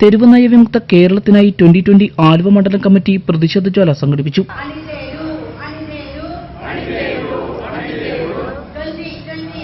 തെരുവ് നയവിമുക്ത കേരളത്തിനായി ട്വന്റി ട്വന്റി ആലുവ മണ്ഡലം കമ്മിറ്റി പ്രതിഷേധ ജ്വാല സംഘടിപ്പിച്ചു അണിചേരൂ അണിചേരൂ twenty twenty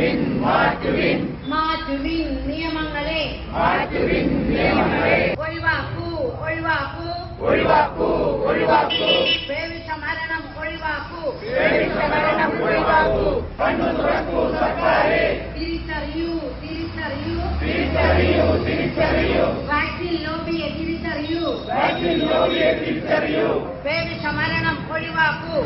win, what to win. மாற்றுவின் நியமங்களே மாற்றுவின் நியமங்களே ஒழிவாக்கு ஒழிவாக்கு ஒழிவாக்கு ஒழிவாக்கு பேவி சமரணம் ஒழிவாக்கு பேவி சமரணம் ஒழிவாக்கு கண்ணு துறக்கு சர்க்காரே திரிச்சறியு திரிச்சறியு திரிச்சறியு திரிச்சறியு வேக்சின் லோபியை திரிச்சறியு வேக்சின் லோபியை திரிச்சறியு பேவி சமரணம் ஒழிவாக்கு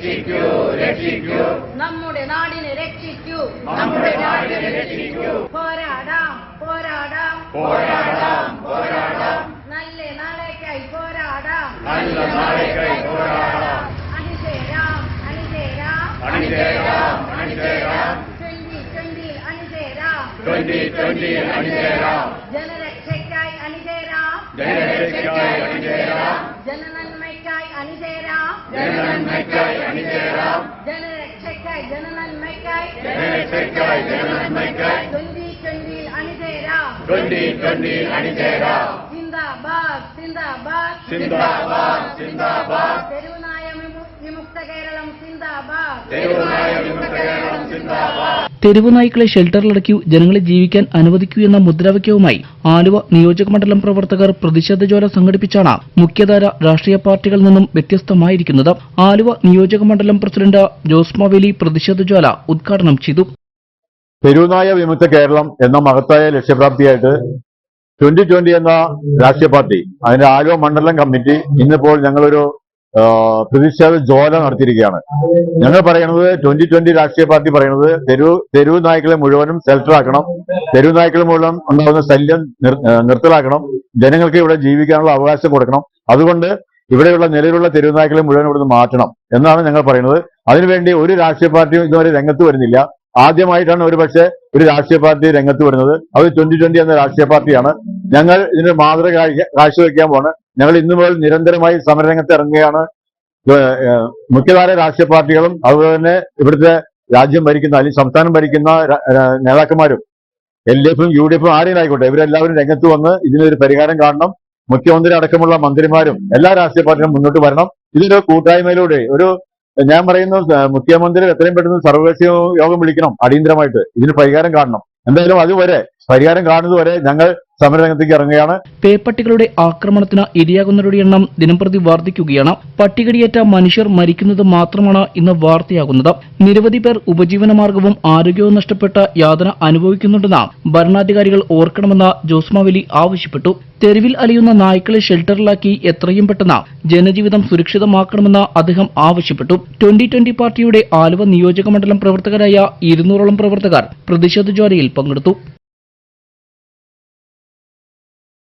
രക്ഷിക്കൂ രക്ഷിക്കൂ. നമ്മുടെ നാടിനെ രക്ഷിക്കൂ. നമ്മുടെ നാടിനെ രക്ഷിക്കൂ. പോരാടാം പോരാടാം. പോരാടാം പോരാടാം. നല്ല നാളേക്കായി പോരാടാം. നല്ല നാളേക്കായി പോരാടാം. അണിചേരാം അണിചേരാം അണിചേരാം അണിചേരാം ട്വന്റി ട്വന്റി അണിചേരാം ട്വന്റി ട്വന്റി അണിചേരാം ജനരക്ഷയ്ക്കായി അണിചേരാം ജനരക്ഷയ്ക്കായി അണിചേരാം ജനനന്മയ്ക്കായി അണിചേരാം ജനനന്മയ്ക്കായി അണിചേരാം ജനരക്ഷയ്ക്കായി ജനനന്മയ്ക്കായി ജനരക്ഷയ്ക്കായി ജനനന്മയ്ക്കായി ട്വന്റി ട്വന്റിയിൽ അണിചേരാം ട്വന്റി ട്വന്റിയിൽ അണിചേരാം സിന്ദാബാദ് സിന്ദാബാദ് സിന്ദാബാദ് സിന്ദാബാദ് തെരുവുനായ വിമു- വിമുക്ത കേരളം സിന്ദാബാദ് തെരുവുനായ വിമുക്ത കേരളം സിന്ദാബാദ് തെരുവ് നായ്ക്കളെ ഷെൽട്ടറിലടക്കി ജനങ്ങളെ ജീവിക്കാൻ അനുവദിക്കൂ എന്ന മുദ്രാവാക്യവുമായി ആലുവ നിയോജകമണ്ഡലം പ്രവർത്തകർ പ്രതിഷേധ ജ്വാല സംഘടിപ്പിച്ചാണ് മുഖ്യധാര രാഷ്ട്രീയ പാർട്ടികളിൽ നിന്നും വ്യത്യസ്തമായിരിക്കുന്നത്. ആലുവ നിയോജകമണ്ഡലം പ്രസിഡന്റ് ജോസ് മാവേലി പ്രതിഷേധ ജ്വാല ഉദ്ഘാടനം ചെയ്തു. തെരുവുനായ വിമുക്ത കേരളം എന്ന മഹത്തായ ലക്ഷ്യപ്രാപ്തിയായിട്ട് ട്വന്റി ട്വന്റി എന്ന രാഷ്ട്രീയ പാർട്ടി അതിന്റെ ആലുവ മണ്ഡലം കമ്മിറ്റി ഇന്നിപ്പോൾ ഞങ്ങളൊരു പ്രതിഷേധ ജ്വാല നടത്തിയിരിക്കുകയാണ്. ഞങ്ങൾ പറയുന്നത് ട്വന്റി ട്വന്റി രാഷ്ട്രീയ പാർട്ടി പറയുന്നത് തെരു തെരുവ് നായ്ക്കളെ മുഴുവനും ഷെൽട്ടറാക്കണം തെരുവ് നായ്ക്കൾ മുഴുവൻ ഉണ്ടാകുന്ന ശല്യം നിർത്തലാക്കണം. ജനങ്ങൾക്ക് ഇവിടെ ജീവിക്കാനുള്ള അവകാശം കൊടുക്കണം. അതുകൊണ്ട് ഇവിടെയുള്ള നിലവിലുള്ള തെരുവ് നായ്ക്കളെ മുഴുവൻ ഇവിടുന്ന് മാറ്റണം എന്നാണ് ഞങ്ങൾ പറയുന്നത്. അതിനുവേണ്ടി ഒരു രാഷ്ട്രീയ പാർട്ടിയും ഇതുവരെ രംഗത്ത് വരുന്നില്ല. ആദ്യമായിട്ടാണ് ഒരു പക്ഷേ ഒരു രാഷ്ട്രീയ പാർട്ടി രംഗത്ത് വരുന്നത്. അത് ട്വന്റി ട്വന്റി എന്ന രാഷ്ട്രീയ പാർട്ടിയാണ്. ഞങ്ങൾ ഇതിന് മാതൃക കാഴ്ച- കാഴ്ചവെക്കാൻ പോണ്. ഞങ്ങൾ ഇന്നു മുതൽ നിരന്തരമായി സമരരംഗത്ത് ഇറങ്ങുകയാണ്. മുഖ്യധാര രാഷ്ട്രീയ പാർട്ടികളും അതുപോലെ തന്നെ ഇവിടുത്തെ രാജ്യം ഭരിക്കുന്ന അല്ലെങ്കിൽ സംസ്ഥാനം ഭരിക്കുന്ന നേതാക്കന്മാരും എൽ ഡി എഫും യു ഡി എഫും ആരെയും ആയിക്കോട്ടെ ഇവരെല്ലാവരും രംഗത്ത് വന്ന് ഇതിനൊരു പരിഹാരം കാണണം. മുഖ്യമന്ത്രി അടക്കമുള്ള മന്ത്രിമാരും എല്ലാ രാഷ്ട്രീയ പാർട്ടികളും മുന്നോട്ട് വരണം. ഇതിന്റെ കൂട്ടായ്മയിലൂടെ ഒരു ഞാൻ പറയുന്ന മുഖ്യമന്ത്രി എത്രയും പെട്ടെന്ന് സർവകക്ഷി യോഗം വിളിക്കണം. അടിയന്തരമായിട്ട് ഇതിന് പരിഹാരം കാണണം. എന്തായാലും അതുവരെ പരിഹാരം കാണുന്നതുവരെ ഞങ്ങൾ സമരരംഗത്തേക്ക് ഇറങ്ങുകയാണ്. പേപ്പട്ടികളുടെ ആക്രമണത്തിന് ഇരയാകുന്നവരുടെ എണ്ണം ദിനംപ്രതി വർദ്ധിക്കുകയാണ് പട്ടികടിയേറ്റ മനുഷ്യർ മരിക്കുന്നത് മാത്രമാണ് ഇന്ന് വാർത്തയാകുന്നത്. നിരവധി പേർ ഉപജീവനമാർഗവും ആരോഗ്യവും നഷ്ടപ്പെട്ട യാതന അനുഭവിക്കുന്നുണ്ടെന്ന് ഭരണാധികാരികൾ ഓർക്കണമെന്ന് ജോസ്മാവലി ആവശ്യപ്പെട്ടു. തെരുവിൽ അലിയുന്ന നായ്ക്കളെ ഷെൽട്ടറിലാക്കി എത്രയും പെട്ടെന്ന് ജനജീവിതം സുരക്ഷിതമാക്കണമെന്ന് അദ്ദേഹം ആവശ്യപ്പെട്ടു. ട്വന്റി ട്വന്റി പാർട്ടിയുടെ ആലുവ നിയോജകമണ്ഡലം പ്രവർത്തകരായ ഇരുന്നൂറോളം പ്രവർത്തകർ പ്രതിഷേധ ജ്വാലയിൽ പങ്കെടുത്തു.